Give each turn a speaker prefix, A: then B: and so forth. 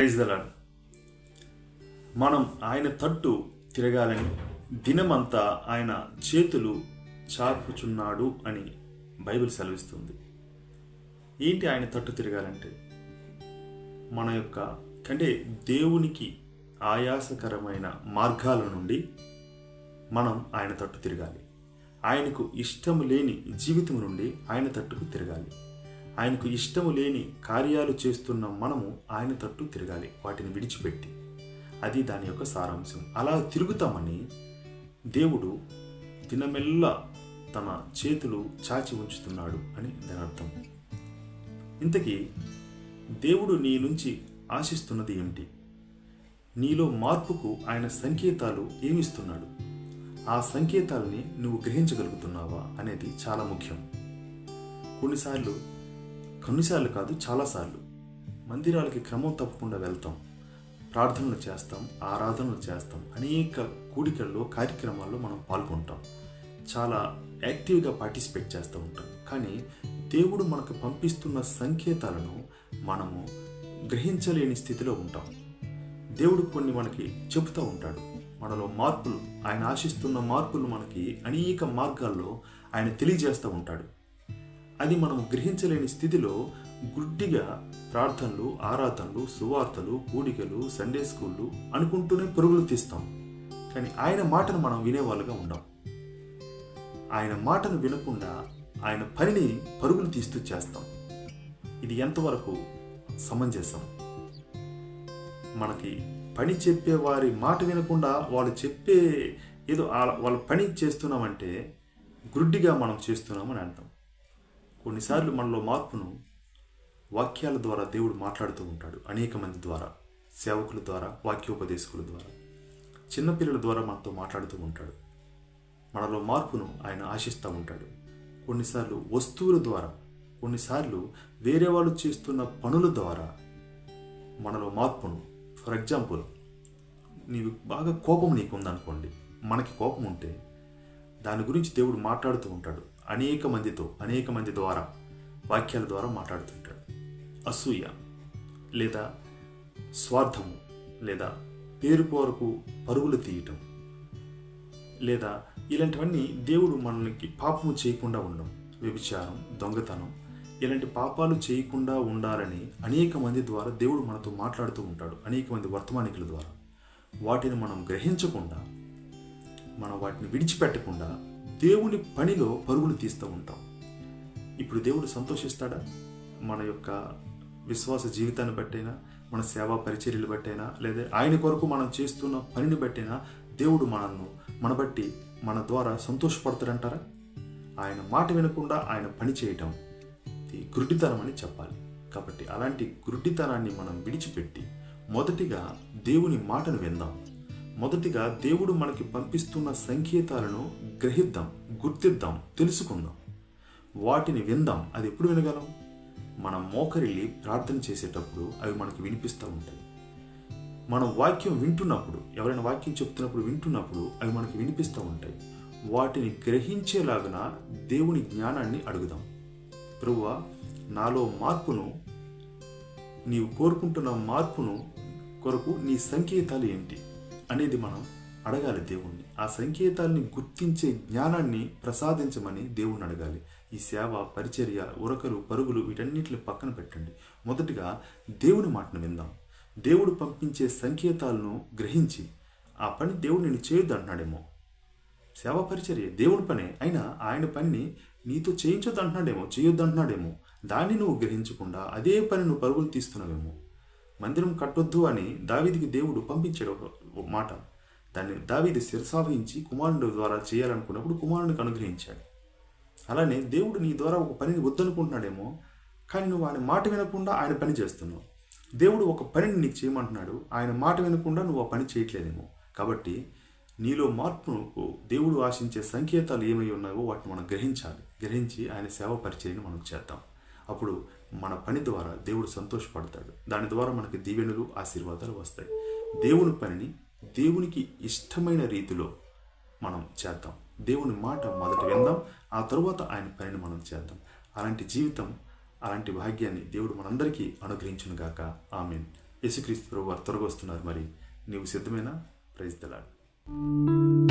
A: Praise దలాడు మనం ఆయన తట్టు తిరగాలని దినమంతా ఆయన చేతులు చాపుచున్నాడు అని బైబిల్ సెలవిస్తుంది. ఏంటి ఆయన తట్టు తిరగాలంటే? మన యొక్క అంటే దేవునికి ఆయాసకరమైన మార్గాల నుండి మనం ఆయన తట్టు తిరగాలి. ఆయనకు ఇష్టము లేని జీవితం నుండి ఆయన తట్టుకు తిరగాలి. ఆయనకు ఇష్టము లేని కార్యాలు చేస్తున్న మనము ఆయన తట్టు తిరగాలి వాటిని విడిచిపెట్టి. అది దాని యొక్క సారాంశం. అలా తిరుగుతామని దేవుడు దినమెల్లా తన చేతులు చాచి ఉంచుతున్నాడు అని దాని అర్థం. ఇంతకీ దేవుడు నీ నుంచి ఆశిస్తున్నది ఏమిటి? నీలో మార్పుకు ఆయన సంకేతాలు ఏమిస్తున్నాడు? ఆ సంకేతాలని నువ్వు గ్రహించగలుగుతున్నావా అనేది చాలా ముఖ్యం. కొన్నిసార్లు కొన్నిసార్లు కాదు చాలాసార్లు. మందిరాలకి క్రమం తప్పకుండా వెళ్తాం. ప్రార్థనలు చేస్తాం ఆరాధనలు చేస్తాం. అనేక కూడికల్లో కార్యక్రమాల్లో మనం పాల్గొంటాం. చాలా యాక్టివ్గా పార్టిసిపేట్ చేస్తూ ఉంటాం. కానీ దేవుడు మనకు పంపిస్తున్న సంకేతాలను మనము గ్రహించలేని స్థితిలో ఉంటాం. దేవుడు కొన్ని మనకి చెబుతూ ఉంటాడు. మనలో మార్పులు ఆయన ఆశిస్తున్న మార్పులు మనకి అనేక మార్గాల్లో ఆయన తెలియజేస్తూ ఉంటాడు. అది మనము గ్రహించలేని స్థితిలో గుడ్డిగా ప్రార్థనలు ఆరాధనలు సువార్తలు కూడికలు సండే స్కూళ్ళు అనుకుంటూనే పరుగులు తీస్తాం. కానీ ఆయన మాటను మనం వినేవాళ్ళుగా ఉండం. ఆయన మాటను వినకుండా ఆయన పనిని పరుగులు తీస్తూ చేస్తాం. ఇది ఎంతవరకు సమంజసం? మనకి పని చెప్పే వారి మాట వినకుండా వాళ్ళు చెప్పే ఏదో వాళ్ళ పని చేస్తున్నామంటే గుడ్డిగా మనం చేస్తున్నామని అర్థం. కొన్నిసార్లు మనలో మార్పును వాక్యాల ద్వారా దేవుడు మాట్లాడుతూ ఉంటాడు. అనేక మంది ద్వారా సేవకుల ద్వారా వాక్యోపదేశకుల ద్వారా చిన్నపిల్లల ద్వారా మనతో మాట్లాడుతూ ఉంటాడు. మనలో మార్పును ఆయన ఆశిస్తూ ఉంటాడు. కొన్నిసార్లు వస్తువుల ద్వారా కొన్నిసార్లు వేరే వాళ్ళు చేస్తున్న పనుల ద్వారా మనలో మార్పును ఫర్ ఎగ్జాంపుల్ నీవు బాగా కోపం నీకు ఉందనుకోండి మనకి కోపం ఉంటే దాని గురించి దేవుడు మాట్లాడుతూ ఉంటాడు. అనేక మందితో అనేక మంది ద్వారా వాక్యాల ద్వారా మాట్లాడుతుంటాడు. అసూయ లేదా స్వార్థము లేదా పేరు వరకు పరుగులు తీయటం లేదా ఇలాంటివన్నీ దేవుడు మనకి పాపము చేయకుండా ఉండడం వ్యభిచారం దొంగతనం ఇలాంటి పాపాలు చేయకుండా ఉండాలని అనేక మంది ద్వారా దేవుడు మనతో మాట్లాడుతూ ఉంటాడు. అనేక మంది వర్తమానికుల ద్వారా. వాటిని మనం గ్రహించకుండా మనం వాటిని విడిచిపెట్టకుండా దేవుని పనిలో పరుగులు తీస్తూ ఉంటాం. ఇప్పుడు దేవుడు సంతోషిస్తాడా? మన యొక్క విశ్వాస జీవితాన్ని బట్టైనా మన సేవా పరిచర్యలు బట్టైనా లేదా ఆయన కొరకు మనం చేస్తున్న పనిని బట్టైనా దేవుడు మనల్ని మన బట్టి మన ద్వారా సంతోషపడతాడంటారా? ఆయన మాట వినకుండా ఆయన పని చేయటం ఇది గురుడితనం అని చెప్పాలి. కాబట్టి అలాంటి గురుడితనాన్ని మనం విడిచిపెట్టి మొదటిగా దేవుని మాటను విందాం. మొదటిగా దేవుడు మనకి పంపిస్తున్న సంకేతాలను గ్రహిద్దాం గుర్తిద్దాం తెలుసుకుందాం. వాటిని విందాం. అది ఎప్పుడు వినగలం? మనం మోకరిల్లి ప్రార్థన చేసేటప్పుడు అవి మనకి వినిపిస్తూ ఉంటాయి. మనం వాక్యం వింటున్నప్పుడు ఎవరైనా వాక్యం చెప్తున్నప్పుడు వింటున్నప్పుడు అవి మనకి వినిపిస్తూ ఉంటాయి. వాటిని గ్రహించేలాగున దేవుని జ్ఞానాన్ని అడుగుదాం. ప్రభువా నాలో మార్పును నీవు కోరుకుంటున్న మార్పును కొరకు నీ సంకేతాలు ఏంటి? అనేది మనం అడగాలి దేవుణ్ణి. ఆ సంకేతాల్ని గుర్తించే జ్ఞానాన్ని ప్రసాదించమని దేవుణ్ణి అడగాలి. ఈ సేవ పరిచర్య ఉరకలు పరుగులు వీటన్నిటిని పక్కన పెట్టండి. మొదటిగా దేవుని మాటను విందాం. దేవుడు పంపించే సంకేతాలను గ్రహించి ఆ పని దేవుడు నేను చేయొద్దు అంటున్నాడేమో. సేవా పరిచర్య దేవుడి పనే. అయినా ఆయన పనిని నీతో చేయించొద్దు అంటున్నాడేమో చేయొద్దు అంటున్నాడేమో. దాన్ని నువ్వు గ్రహించకుండా అదే పని నువ్వు పరుగులు తీస్తున్నావేమో. మందిరం కట్టొద్దు అని దావీదికి దేవుడు పంపించాడు ఒక మాట. దాన్ని దావీది శిరసావహించి కుమారుడు ద్వారా చేయాలనుకున్నప్పుడు కుమారునికి అనుగ్రహించాడు. అలానే దేవుడు నీ ద్వారా ఒక పనిని వద్దనుకుంటున్నాడేమో కానీ నువ్వు ఆయన మాట వినకుండా ఆయన పని చేస్తున్నావు. దేవుడు ఒక పనిని నీకు చేయమంటున్నాడు ఆయన మాట వినకుండా నువ్వు ఆ పని చేయట్లేదేమో. కాబట్టి నీలో మార్పును దేవుడు ఆశించే సంకేతాలు ఏమై ఉన్నాయో వాటిని మనం గ్రహించాలి. గ్రహించి ఆయన సేవ పరిచయం మనం చేద్దాం. అప్పుడు మన పని ద్వారా దేవుడు సంతోషపడతాడు. దాని ద్వారా మనకి దీవెనలు ఆశీర్వాదాలు వస్తాయి. దేవుని పనిని దేవునికి ఇష్టమైన రీతిలో మనం చేద్దాం. దేవుని మాట మొదట విందాం. ఆ తరువాత ఆయన పనిని మనం చేద్దాం. అలాంటి జీవితం అలాంటి భాగ్యాన్ని దేవుడు మనందరికీ అనుగ్రహించునుగాక ఆమెన్. యేసుక్రీస్తు ప్రభు వారు త్వరగా వస్తున్నారు. మరి నీవు సిద్ధమేనా? ప్రైజ్ దలాడు